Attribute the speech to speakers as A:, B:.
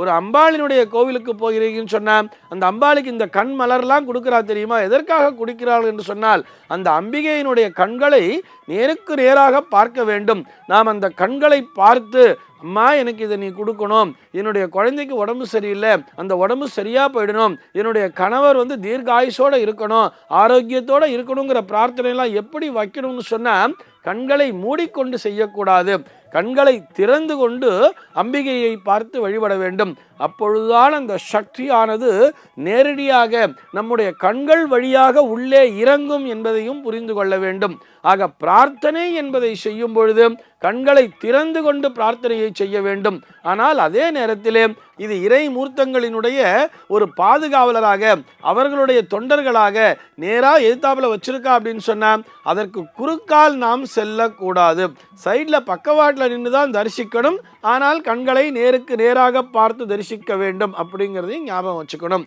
A: ஒரு அம்பாளினுடைய கோவிலுக்கு போகிறீங்கன்னு சொன்னால் அந்த அம்பாளுக்கு இந்த கண் மலர்லாம் கொடுக்குறா தெரியுமா? எதற்காக கொடுக்கிறாள் என்று சொன்னால் அந்த அம்பிகையினுடைய கண்களை நேருக்கு நேராக பார்க்க வேண்டும். நாம் அந்த கண்களை பார்த்து அம்மா எனக்கு இதை நீ கொடுக்கணும். என்னுடைய குழந்தைக்கு உடம்பு சரியில்லை. அந்த உடம்பு சரியாக போயிடணும். என்னுடைய கணவர் வந்து தீர்காயுசோட இருக்கணும். ஆரோக்கியத்தோட இருக்கணுங்கிற பிரார்த்தனையெல்லாம் எப்படி வைக்கணும்னு சொன்னால் கண்களை மூடிக்கொண்டு செய்யக்கூடாது. கண்களை திறந்து கொண்டு அம்பிகையை பார்த்து வழிபட வேண்டும். அப்பொழுதுதான் அந்த சக்தியானது நேரடியாக நம்முடைய கண்கள் வழியாக உள்ளே இறங்கும் என்பதையும் புரிந்து கொள்ள வேண்டும். ஆக பிரார்த்தனை என்பதை செய்யும் பொழுது கண்களை திறந்து கொண்டு பிரார்த்தனையை செய்ய வேண்டும். ஆனால் அதே நேரத்திலே இது இறை மூர்த்தங்களினுடைய ஒரு பாதுகாவலராக அவர்களுடைய தொண்டர்களாக நேராக எதிர்த்தாப்பில் வச்சுருக்கா அப்படின்னு சொன்னால் அதற்கு குறுக்கால் நாம் செல்லக்கூடாது. சைடில் பக்கவாட்டில் நின்று தான் தரிசிக்கணும். ஆனால் கண்களை நேருக்கு நேராக பார்த்து தரிசிக்க வேண்டும் அப்படிங்கிறதையும் ஞாபகம் வச்சுக்கணும்.